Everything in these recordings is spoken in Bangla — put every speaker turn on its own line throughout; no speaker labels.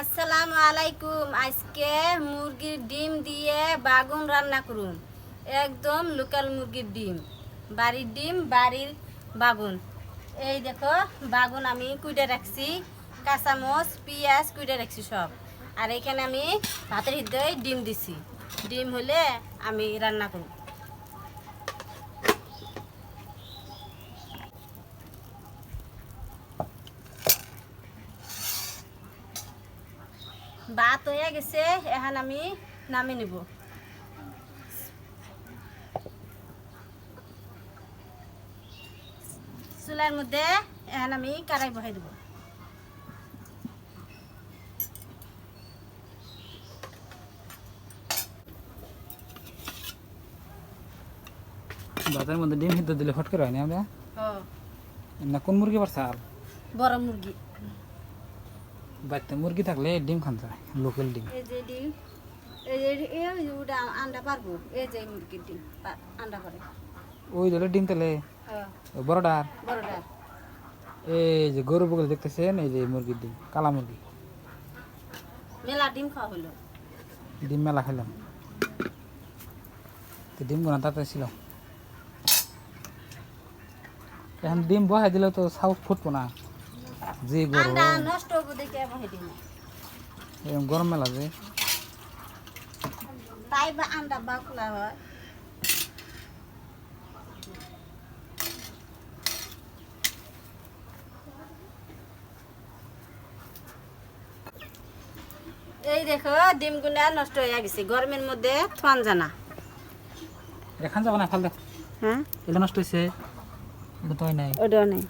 আসসালামু আলাইকুম। আজকে মুরগির ডিম দিয়ে বাগুন রান্না করুন। একদম লোকাল মুরগির ডিম। বাড়ির ডিম, বাড়ির বাগুন। এই দেখো, বাগুন আমি কুইটে রাখছি। কাঁচামচ পেঁয়াজ কুইটে রাখছি সব। আর এখানে আমি ভাতের হৃদয় ডিম দিছি। ডিম হলে আমি রান্না করব। ভাত হয়ে গেছে এখন আমি নামে নিব। চুলার মধ্যে এখন আমি কারাই বহাই দেব।
ভাতের মধ্যে ডিম সিদ্ধ দিলে ফট করে হয় না আমরা? কোন মুরগি পারছে? আর
বড় মুরগি।
বাড়িতে মুরগি থাকলে ডিম খান যায় লোকাল ডিম।
এই যে ডিম এই যে এই ওটা আন্ডা পারব এই যে মুরগির ডিম আন্ডা
ওই দলে ডিম তেলে
হ্যাঁ।
ওই এই যে গরু বগলে দেখতেছেন এই যে মুরগির ডিম কালা মুরগি।
মেলা ডিম খাওয়া হলো।
ডিম মেলা খেলাম তো ডিম গোনা তাতে ছিল। এখন ডিম বহাই দিলে তো সাউথ ফুটবো না। যে গরম।
নষ্ট হব দেখে বহে দিন
এরকম গরম মেলা যে।
তাই বা আন্ডা বাকুলা হয়। এই দেখো ডিমগুলা নষ্ট হয়ে গেছে। গরমের মধ্যে থান জানা।
এটা খান যাব না ফাল দেখ
হ্যাঁ?
এটা নষ্ট হয়েছে এটা তো নাই।
ওটাও নেই।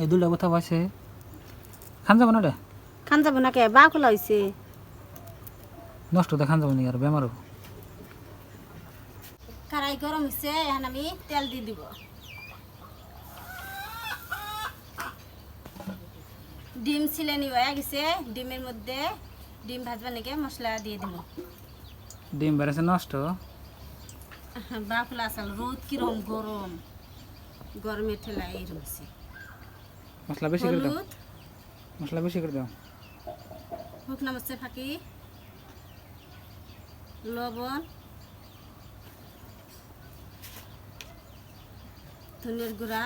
এই দুটা কোথাও আছে খান যাব না রে?
খান যাব না কে? বাকুলা হয়েছে
নষ্ট তো খান যাব না আর? বেমার হব।
কারাই গরম হয়েছে এখন আমি তেল দিয়ে দিব। ডিম ছিলেনি হয়ে গেছে। ডিমের মধ্যে ডিম ভাজবা নাকি মশলা দিয়ে দিব।
ডিম বেড়েছে নষ্ট?
বাকুলা আসাল রোদ কিরম গরম। গরমের ঠেলা এই রয়েছে
মশলা বেশি করে দাও।
হলুদ
মশলা বেশি করে দাও।
শুকনা মরচে ফাঁকি। লবণ। ধনের গুঁড়া।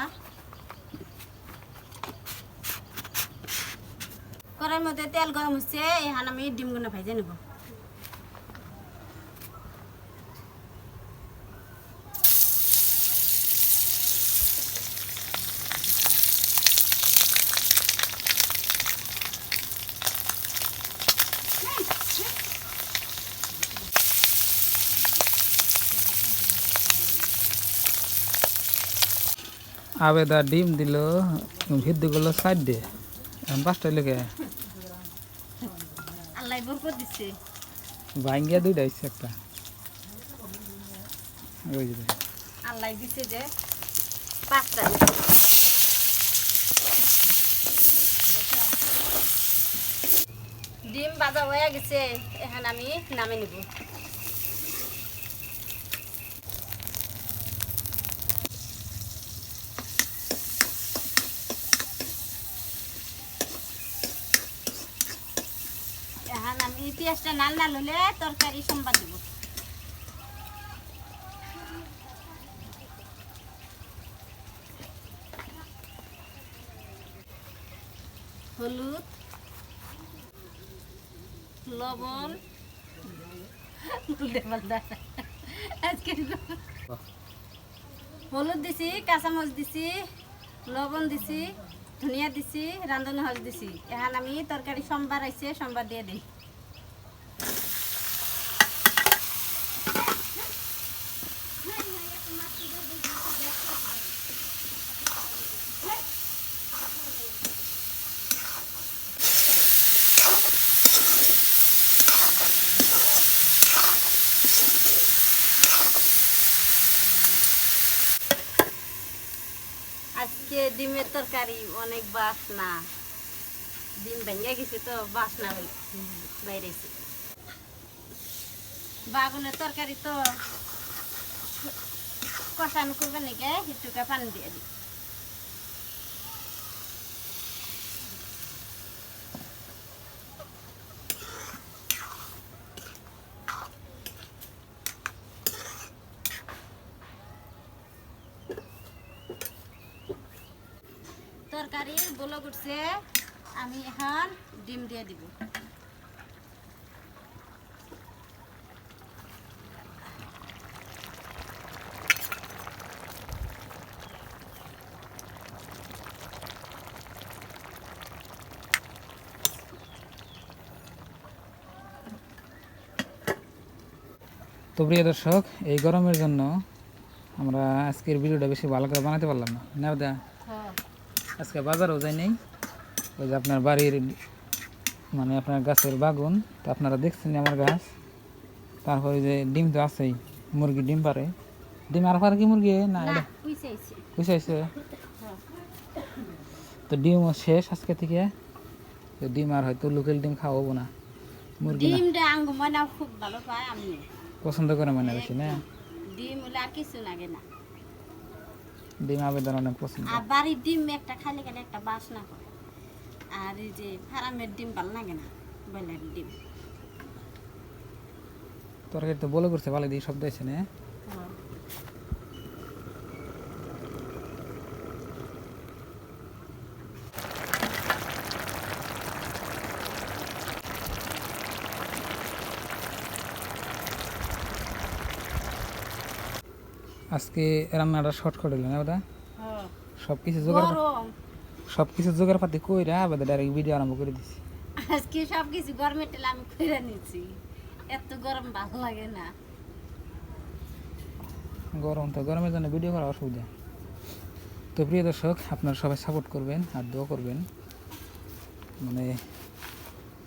কড়াইয়ের মধ্যে তেল গরম হচ্ছে, এখানে আমি ডিমগুলো ভাজে নেব।
আবেদা ডিম দিল ভিদ্যগুলো সাইড। দিয়ে এখন পাঁচটা
দিচ্ছে
ভাঙ্গিয়া দুইটা ইচ্ছে একটা। ওই যে
আল্লাহ দিছে যে পাঁচটা। ডিম বাজা হয়ে গেছে এখন আমি নামে নিব এখন আমি পেঁয়াজটা লাল লাল হলে তরকারি সম্বাদ দিব। হলুদ, লবণ। হলুদ দিছি কাঁচামচ দিছি, লবণ দিছি, ধনিয়া দিছি রান্ধনি হল দিছি। এখন আমি তরকারি সোমবার আইছে সোমবার দিয়ে দিই। আজকে ডিমের তরকারি, অনেক বাসনা। ডিম ভেঙে গেছে তো, বাসনা বাইরে বাগুনের তরকারি তো কষানো করবে নাকি? একটুকা পানি দিয়ে দিই। বলো করছে আমি এখন ডিম দিয়ে দিব।
তো প্রিয় দর্শক, এই গরমের জন্য আমরা আজকের ভিডিওটা বেশি ভালো করে বানাতে পারলাম না। না আজকে বাজারও যাই নেই। ওই যে আপনার বাড়ির মানে আপনার গাছের বাগুন তো আপনারা দেখছেন আমার গাছ। তারপরে যে ডিম তো আছেই মুরগি ডিম পারে। ডিম আর পারে কি মুরগি? না বুঝাইছে
হ্যাঁ।
তো ডিমও শেষ আজকে থেকে। তো ডিম আর হয়তো লোকাল ডিম খাওয়াবো না। মুরগি
ডিমটা আঙ্গ খুব ভালো পায় আমি
পছন্দ করে মানে বেশি না?
ডিম আর কিছু লাগে না।
ডিম আবেদন অনেক পছন্দ।
আর বাড়ির ডিম একটা খালি খালি একটা বাসনা করে। আর এই যে ফার্মের ডিম ভালো লাগে না ব্রয়লার ডিম।
তরকারি তো বলে করছে ভালো দিয়ে শব্দ আছে না? আজকে রান্নাটা শর্ট করে দিলেন ওটা
হ্যাঁ।
সব কিছু জোগাড়
গরম।
সব কিছু জোগাড় পাতি কইরা আবার ডাইরেক্ট ভিডিও আরম্ভ করে দিছি।
আজকে সব কিছু গরমের তেলে আমি করে নিচ্ছি এত গরম ভালো লাগে না।
গরম তো গরমের জন্য ভিডিও করা অসুবিধা। তো প্রিয় দর্শক আপনারা সবাই সাপোর্ট করবেন আর দোয়া করবেন। মানে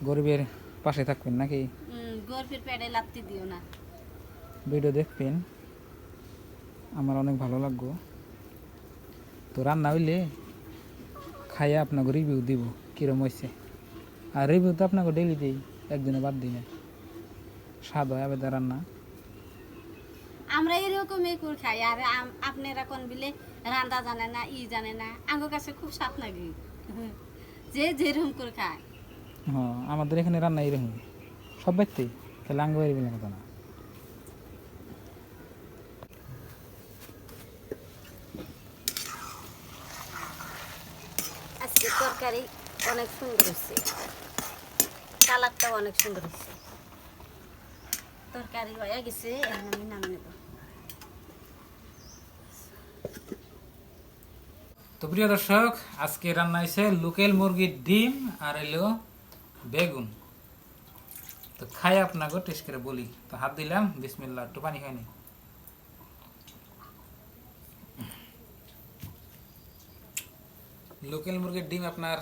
গরিবের পাশে থাকবেন নাকি?
উম, গরমের পেটে লাত্তি দিও না।
ভিডিও দেখবেন। আমার অনেক ভালো লাগবো। তো রান্না হইলে খাইয়া আপনাকে রিভিউ দিব কিরম হয়েছে আর রিভিউ তো আপনাকে ডেলি দিই একদিনে বাদ দিই না। স্বাদ হয় আবেদা রান্না।
আমরা এরকমই করে খাই আর আপনারা কোন বিলে রান্না জানে না ই জানে না আমার কাছে খুব স্বাদ লাগে। যে যেরকম করে খায়।
হ্যাঁ আমাদের এখানে রান্না এরকম। সব ব্যক্তি তাহলে আঙ্গ কথা না
আজকে অনেক সুন্দর হচ্ছে কালারটাও অনেক সুন্দর হচ্ছে তরকারি হয়ে গেছে, এখন আমি নাম নেব।
তো প্রিয় দর্শক, আজকে রান্না হয়েছে লোকাল মুরগির ডিম আর এলো বেগুন। তো খাই আপনাকে, টেস্ট করে বলি। তো হাত দিলাম বিসমিল্লা একটু পানি খাইনি লোকাল মুরগির ডিম আপনার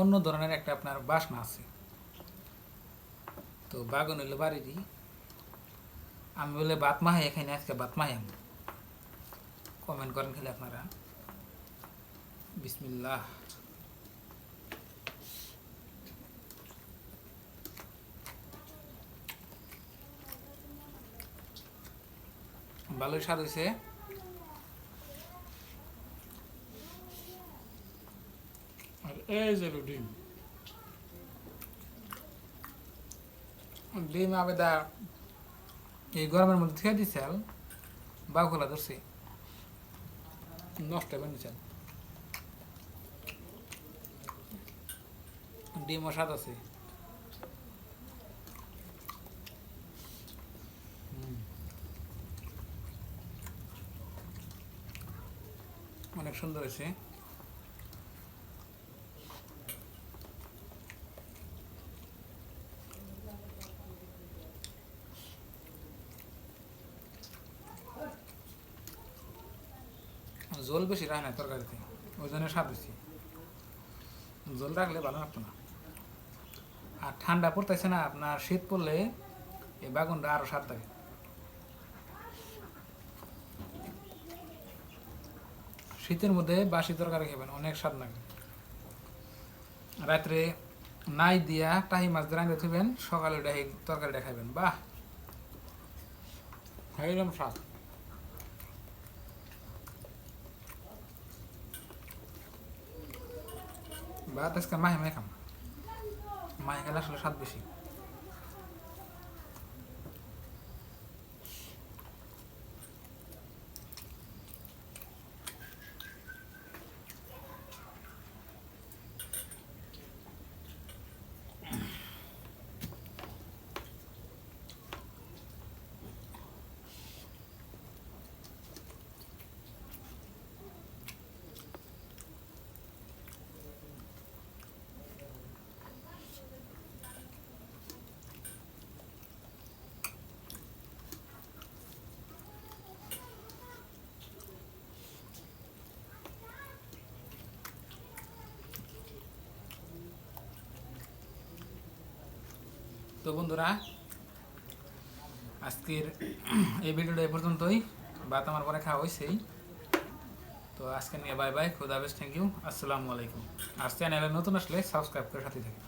অন্য ধরনের একটা আপনার বাসনা আছে। তো বাগুন হইল বাড়িরই। আমি বলে বাত মাহাই এখানে আজকে বাত মাহাই আমি। কমেন্ট করেন খেলে আপনারা। বিসমিল্লাহ। ভালোই স্বাদ হয়েছে আর এই যে ডিম ডিম আবেদা এই গরমের মধ্যে থেকে দিছিল বাঘলা ধরছে। নষ্ট বানিয়েছেন ডিমও স্বাদ আছে। অনেক সুন্দর হয়েছে। জল বেশি রাখে না তরকারিতে, ওই জন্য স্বাদ বেশি জল রাখলে ভালো লাগতো না। আর ঠান্ডা পড়তেছে না, আপনার শীত পড়লে এই বাগুনটা আরও স্বাদ থাকে শীতের মধ্যে বাসি তরকারি খাবেন, অনেক স্বাদ লাগে। রাত্রে নাই দিয়া টাহি মাছ দিয়ে রাঁধে থইবেন সকালে ডাহি তরকারিটা খাইবেন, বাহ! খাইলাম স্বাদ। ভাত আজকে মাহে মাহে খাম। মাহে খেলে আসলে স্বাদ বেশি। তো বন্ধুরা, আজকের এই ভিডিওটা এ পর্যন্তই। ভাত আমার পরে খাওয়া হয়েছেই। তো আজকে নিয়ে বাই বাই খুদাবেশ থ্যাংক ইউ আসসালামু আলাইকুম। আর চ্যানেলে নতুন আসলে সাবস্ক্রাইব করে সাথে থাকি